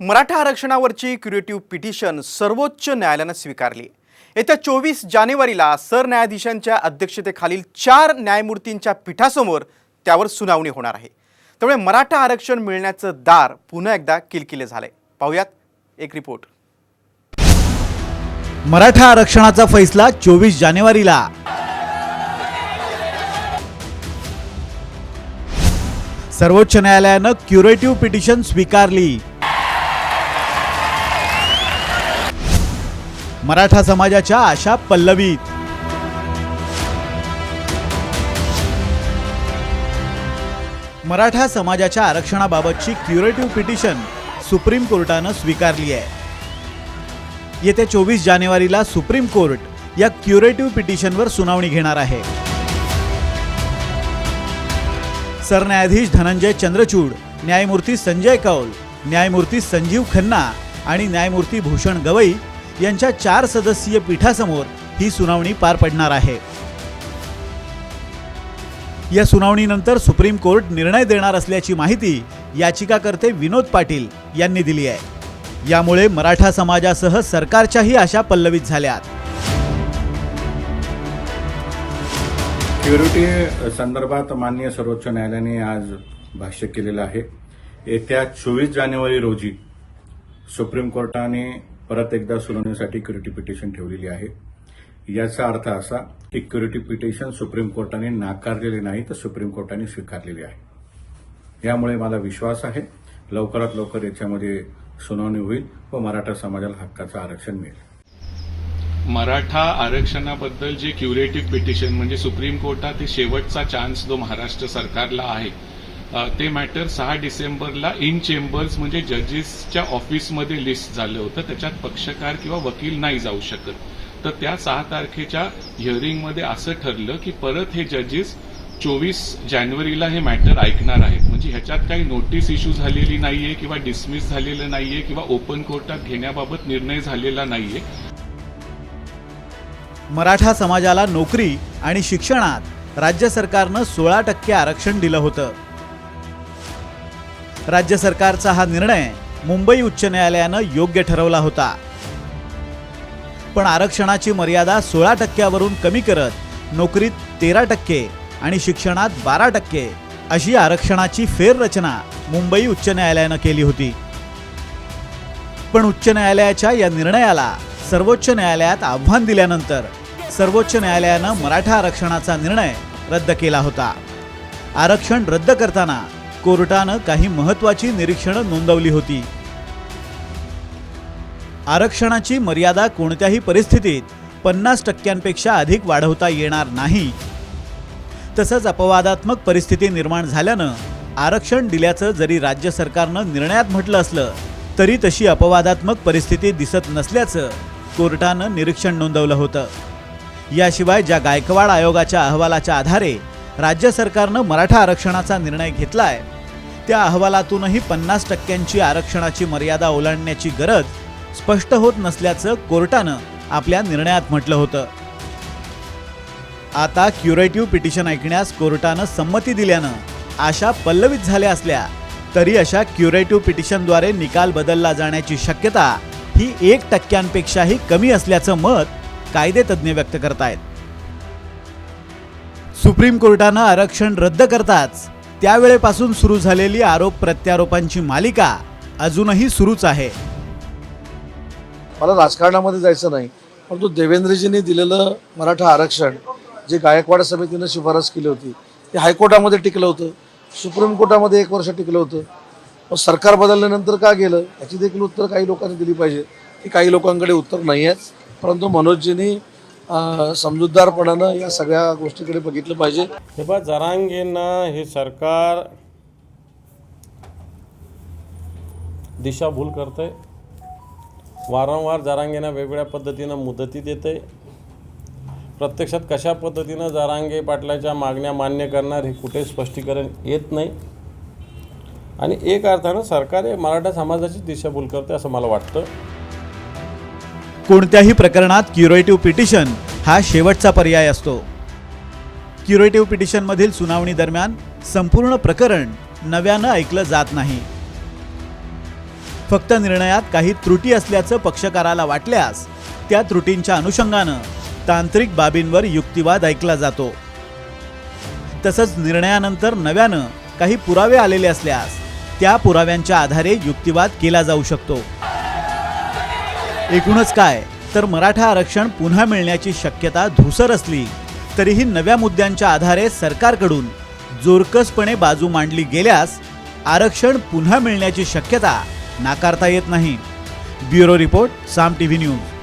Maratha आरक्षणावरची curative petition सर्वोच्च न्यायालयानं स्वीकारली. येत्या चोवीस जानेवारीला सरन्यायाधीशांच्या अध्यक्षतेखालील चार न्यायमूर्तींच्या पीठासमोर त्यावर सुनावणी होणार आहे. त्यामुळे मराठा आरक्षण मिळण्याचं दार पुन्हा एकदा किलकिले झालंय. पाहुयात एक रिपोर्ट मराठा आरक्षणाचा फैसला चोवीस जानेवारीला. सर्वोच्च न्यायालयानं क्युरेटिव्ह पिटिशन स्वीकारली. मराठा समाजाच्या आशा पल्लवीत. मराठा समाजाच्या आरक्षणाबाबतची क्युरेटिव्ह पिटिशन सुप्रीम कोर्टानं स्वीकारली आहे. येत्या चोवीस जानेवारीला सुप्रीम कोर्ट या क्युरेटिव्ह पिटिशनवर सुनावणी घेणार आहे. सरन्यायाधीश धनंजय चंद्रचूड न्यायमूर्ती संजय कौल न्यायमूर्ती संजीव खन्ना आणि न्यायमूर्ती भूषण गवई यांच्या चार सदस्यीय पीठासमोर ही सुनावणी पार पडणार आहे. या सुनावणीनंतर सुप्रीम कोर्ट निर्णय देणार असल्याची माहिती याचिकाकर्ते विनोद पाटील यांनी दिली आहे. यामुळे मराठा समाजासह सरकारच्याही आशा पल्लवित झाल्यात. सिक्युरिटी संदर्भात माननीय सर्वोच्च न्यायालयाने आज भाष्य केलेलं आहे. येत्या चोवीस जानेवारी रोजी सुप्रीम कोर्टाने परत एकदा सुनावणीसाठी क्युरिटी पिटिशन ठेवलेली आहे. याचा अर्थ असा की क्युरिटी पिटिशन सुप्रीम कोर्टाने नाकारलेली नाही तर सुप्रीम कोर्टाने स्वीकारलेली आहे. यामुळे मला विश्वास आहे लवकरात लवकर याच्यामध्ये सुनावणी होईल व मराठा समाजाला हक्काचं आरक्षण मिळेल. मराठा आरक्षणाबद्दल जे क्युरेटिव्ह पिटिशन म्हणजे सुप्रीम कोर्टात शेवटचा चान्स जो महाराष्ट्र सरकारला आहे ते मॅटर सहा डिसेंबरला इन चेंबर्स म्हणजे जजेसच्या ऑफिसमध्ये लिस्ट झालं होतं. त्याच्यात पक्षकार किंवा वकील नाही जाऊ शकत. तर त्या सहा तारखेच्या हिअरिंगमध्ये असं ठरलं की परत हे जजेस चोवीस जानेवारीला हे मॅटर ऐकणार आहेत. म्हणजे ह्याच्यात काही नोटीस इश्यू झालेली नाहीये किंवा डिसमिस झालेलं नाहीये किंवा ओपन कोर्टात घेण्याबाबत निर्णय झालेला नाहीये. मराठा समाजाला नोकरी आणि शिक्षणात राज्य सरकारनं सोळा टक्के आरक्षण दिलं होतं. राज्य सरकारचा हा निर्णय मुंबई उच्च न्यायालयानं योग्य ठरवला होता. पण आरक्षणाची मर्यादा सोळा टक्क्यावरून कमी करत नोकरीत तेरा टक्के आणि शिक्षणात बारा टक्के अशी आरक्षणाची फेररचना मुंबई उच्च न्यायालयानं केली होती. पण उच्च न्यायालयाच्या या निर्णयाला सर्वोच्च न्यायालयात आव्हान दिल्यानंतर सर्वोच्च न्यायालयानं मराठा आरक्षणाचा निर्णय रद्द केला होता. आरक्षण रद्द करताना कोर्टानं काही महत्वाची निरीक्षणं नोंदवली होती. आरक्षणाची मर्यादा कोणत्याही परिस्थितीत पन्नास टक्क्यांपेक्षा अधिक वाढवता येणार नाही. तसंच अपवादात्मक परिस्थिती निर्माण झाल्यानं आरक्षण दिल्याचं जरी राज्य सरकारनं निर्णयात म्हटलं असलं तरी तशी अपवादात्मक परिस्थिती दिसत नसल्याचं कोर्टानं निरीक्षण नोंदवलं होतं. याशिवाय ज्या गायकवाड आयोगाच्या अहवालाच्या आधारे राज्य सरकारनं मराठा आरक्षणाचा निर्णय घेतलाय त्या अहवालातूनही पन्नास टक्क्यांची आरक्षणाची मर्यादा ओलांडण्याची गरज स्पष्ट होत नसल्याचं कोर्टानं आपल्या निर्णयात म्हटलं होतं. आता क्युरेटिव्ह पिटिशन ऐकण्यास कोर्टानं संमती दिल्यानं आशा पल्लवित झाल्या असल्या तरी अशा क्युरेटिव्ह पिटिशनद्वारे निकाल बदलला जाण्याची शक्यता ही एक टक्क्यांपेक्षाही कमी असल्याचं मत कायदेतज्ञ व्यक्त करतायत. सुप्रीम कोर्टानं आरक्षण रद्द करताच त्यावेळेपासून सुरू झालेली आरोप प्रत्यारोपांची मालिका अजूनही सुरूच आहे. मला राजकारणामध्ये जायचं नाही परंतु देवेंद्रजींनी दिलेलं मराठा आरक्षण जे गायकवाड समितीनं शिफारस केली होती ते हायकोर्टामध्ये टिकलं होतं सुप्रीम कोर्टामध्ये एक वर्ष टिकलं होतं. मग सरकार बदलल्यानंतर का गेलं? याची देखील उत्तर काही लोकांनी दिली पाहिजे. की काही लोकांकडे उत्तर नाही आहेच परंतु मनोजजींनी समजूतदारपणानं या सगळ्या गोष्टीकडे बघितलं पाहिजे. हे बा जरांगेंना हे सरकार दिशाभूल आहे वारंवार जरांगेंना वेगवेगळ्या पद्धतीनं मुदती देते प्रत्यक्षात कशा पद्धतीनं जारांगे पाटलाच्या मागण्या मान्य करणार हे कुठे स्पष्टीकरण येत नाही. आणि एक अर्थानं सरकार हे मराठा समाजाची दिशाभूल करते असं मला वाटतं. कोणत्याही प्रकरणात क्युरेटिव्ह पिटिशन हा शेवटचा पर्याय असतो. क्युरेटिव्ह पिटिशनमधील सुनावणी दरम्यान संपूर्ण प्रकरण नव्यानं ऐकलं जात नाही. फक्त निर्णयात काही त्रुटी असल्याचं पक्षकाराला वाटल्यास त्या त्रुटींच्या अनुषंगानं तांत्रिक बाबींवर युक्तिवाद ऐकला जातो. तसंच निर्णयानंतर नव्यानं काही पुरावे आलेले असल्यास त्या पुराव्यांच्या आधारे युक्तिवाद केला जाऊ शकतो. एकूणच काय? तर मराठा आरक्षण पुन्हा मिळण्याची शक्यता धुसर असली तरीही नव्या मुद्द्यांच्या आधारे सरकारकडून जोरकसपणे बाजू मांडली गेल्यास आरक्षण पुन्हा मिळण्याची शक्यता नाकारता येत नाही. Bureau report Saam T V news.